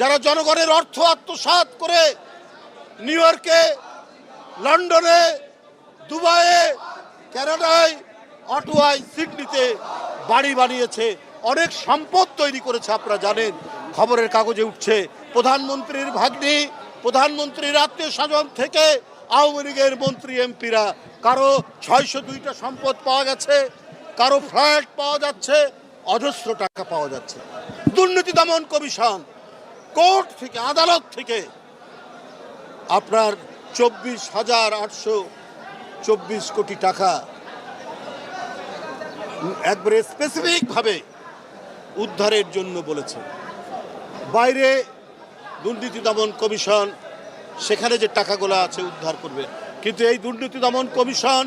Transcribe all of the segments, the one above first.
যারা জনগণের অর্থ আত্মসাৎ করে নিউ ইয়র্কে, লন্ডনে, দুবাইয়ে কানাডায় অটোয়ায়, সিডনিতে বাড়ি বানিয়েছে। অনেক সম্পদ তৈরি করেছে, আপনারা জানেন। খবরের কাগজে উঠছে, প্রধানমন্ত্রীর ভাগ্নি, প্রধানমন্ত্রীর আত্মীয় স্বজন থেকে আওয়ামী লীগের মন্ত্রী, এমপিরা। কারও ছয়শো দুইটা সম্পদ পাওয়া গেছে, কারও ফ্ল্যাট পাওয়া যাচ্ছে, অজস্র টাকা পাওয়া যাচ্ছে। দুর্নীতি দমন কমিশন কোর্ট থেকে, আদালত থেকে আপনার চব্বিশ হাজার আটশো চব্বিশ কোটি টাকা একবারে স্পেসিফিকভাবে উদ্ধারের জন্য বলেছে। বাইরে দুর্নীতি দমন কমিশন, সেখানে যে টাকাগুলো আছে উদ্ধার করবে। কিন্তু এই দুর্নীতি দমন কমিশন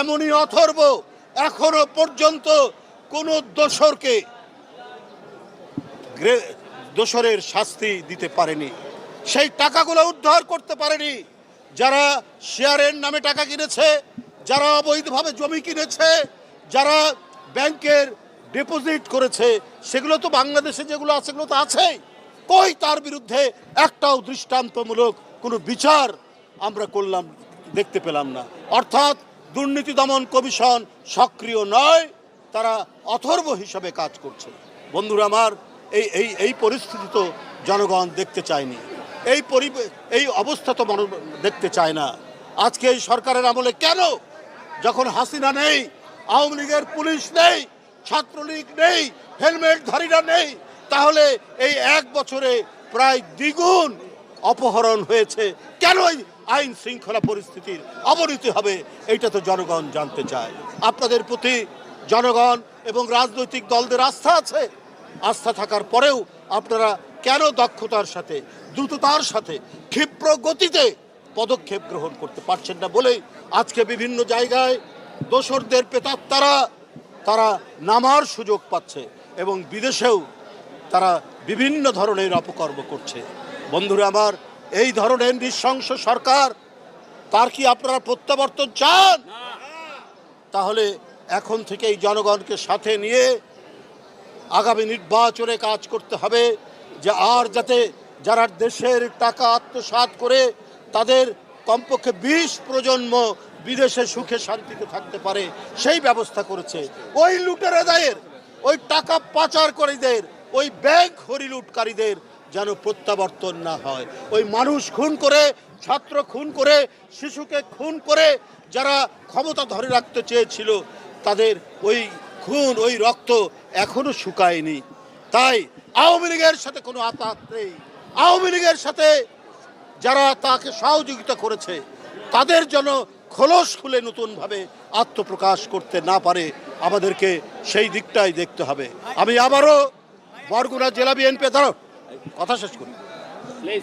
এমনই অথর্ব, এখনও পর্যন্ত কোনো দোসরকে দোসরের শাস্তি দিতে পারেনি। সেই টাকাগুলো উদ্ধার করতে পারেনি। যারা শেয়ারের নামে টাকা কিনেছে, যারা অবৈধভাবে জমি কিনেছে, যারা ব্যাংকের ডিপোজিট করেছে, সেগুলো তো বাংলাদেশে যেগুলো আছে, সেগুলো তো আছেই। কই তার বিরুদ্ধে একটাও দৃষ্টান্তমূলক কোনো বিচার আমরা করলাম, দেখতে পেলাম না। অর্থাৎ দুর্নীতি দমন কমিশন সক্রিয় নয়, তারা অথর্ব হিসাবে কাজ করছে। বন্ধুরা আমার এই এই এই পরিস্থিতি তো জনগণ দেখতে চায়নি। এই পরি এই অবস্থা তো মানুষ দেখতে চায় না। আজকে এই সরকারের আমলে কেন? যখন হাসিনা নেই, আওয়ামী লীগের পুলিশ নেই, ছাত্রলীগ নেই হেলমেটধারীরা নেই, তাহলে এই এক বছরে প্রায় দ্বিগুণ অপহরণ হয়েছে। কেন আইন শৃঙ্খলা পরিস্থিতির অবনতি হবে, এইটা তো জনগণ জানতে চায়। আপনাদের প্রতি জনগণ এবং রাজনৈতিক দলদের আস্থা আছে? আস্থা থাকার পরেও আপনারা কেন দক্ষতার সাথে দ্রুততার সাথে ক্ষিপ্র গতিতে পদক্ষেপ গ্রহণ করতে পারছেন না বলেই আজকে বিভিন্ন জায়গায় দোসরদের পেতাত্তারা তারা নামার সুযোগ পাচ্ছে এবং বিদেশেও তারা বিভিন্ন ধরনের অপকর্ম করছে। বন্ধুরা আমার এই ধরনের নৃশংস সরকার তার কি আপনারা প্রত্যাবর্তন চান? তাহলে এখন থেকেই জনগণকে সাথে নিয়ে আগামী নির্বাচনে কাজ করতে হবে যে আর যাতে যারা দেশের টাকা আত্মসাৎ করে তাদের কমপক্ষে বিশ প্রজন্ম বিদেশে সুখে শান্তিতে থাকতে পারে, সেই ব্যবস্থা করেছে। ওই লুটেরাদের, ওই টাকা পাচারকারীদের, ওই ব্যাংক হরিলুটকারীদের যেন প্রত্যাবর্তন না হয়। ওই মানুষ খুন করে, ছাত্র খুন করে, শিশুকে খুন করে, যারা ক্ষমতা ধরে রাখতে চেয়েছিল, তাদের ওই খুন ওই রক্ত এখনও শুকায়নি। তাই আওয়ামী লীগের সাথে কোনো আতাত নেই। আওয়ামী লীগের সাথে যারা তাকে সহযোগিতা করেছে, তাদের জন্য খোলস খুলে নতুনভাবে আত্মপ্রকাশ করতে না পারে, আমাদেরকে সেই দিকটাই দেখতে হবে। আমি আবারও বরগুনা জেলা বিএনপি ধরো কথা শেষ করি।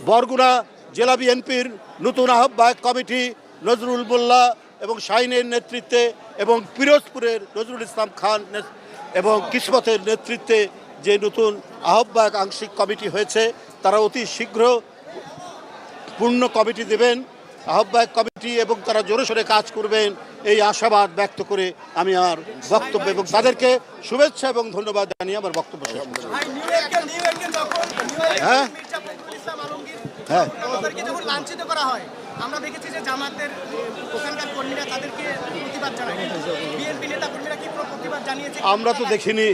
বরগুনা জেলা বিএনপির নতুন আহ্বায়ক কমিটি নজরুল মোল্লা এবং শাহিনের নেতৃত্বে এবং পিরোজপুরের নজরুল ইসলাম খান এবং কিসমতের নেতৃত্বে যে নতুন আহ্বায়ক আংশিক কমিটি হয়েছে তারা অতি শীঘ্র পূর্ণ কমিটি দেবেন আহ্বায়ক কমিটি এবং তারা জোরে সোরে কাজ করবেন এই আশাবাদ ব্যক্ত করে আমি আমার বক্তব্য এবং তাদেরকে শুভেচ্ছা এবং ধন্যবাদ জানিয়ে আমার বক্তব্য শেষ হ্যাঁ। হ্যাঁ। আমরা দেখেছি যে জামাতের ওখানকার কর্মীরা তাদেরকে প্রতিবাদ জানায়। বিএনপি নেতা কর্মীরা কি প্রতিবাদ জানিয়েছে? আমরা তো দেখিনি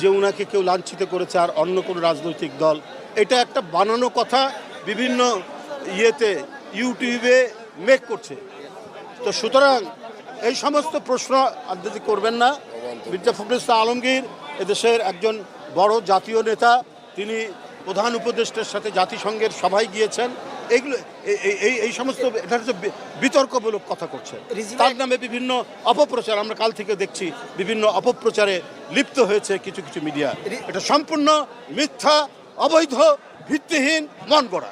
যে ওনাকে কেউ লাঞ্ছিত করেছে আর অন্য কোনো রাজনৈতিক দল। এটা একটা বানানো কথা বিভিন্ন ইয়েতে, ইউটিউবে মেক করছে। তো সুতরাং এই সমস্ত প্রশ্ন আদাতি করবেন না, মির্জা ফখরুল ইসলাম আলমগীর এদেশের একজন বড় জাতীয় নেতা, তিনি প্রধান উপদেষ্টার সাথে জাতিসংঘের সভায় গিয়েছেন। এইগুলো এই- এই- এই এই সমস্ত এটা হচ্ছে বিতর্কমূলক কথা করছে। তার নামে বিভিন্ন অপপ্রচার আমরা কাল থেকে দেখছি বিভিন্ন অপপ্রচারে লিপ্ত হয়েছে কিছু কিছু মিডিয়া। এটা সম্পূর্ণ মিথ্যা অবৈধ ভিত্তিহীন মন গড়া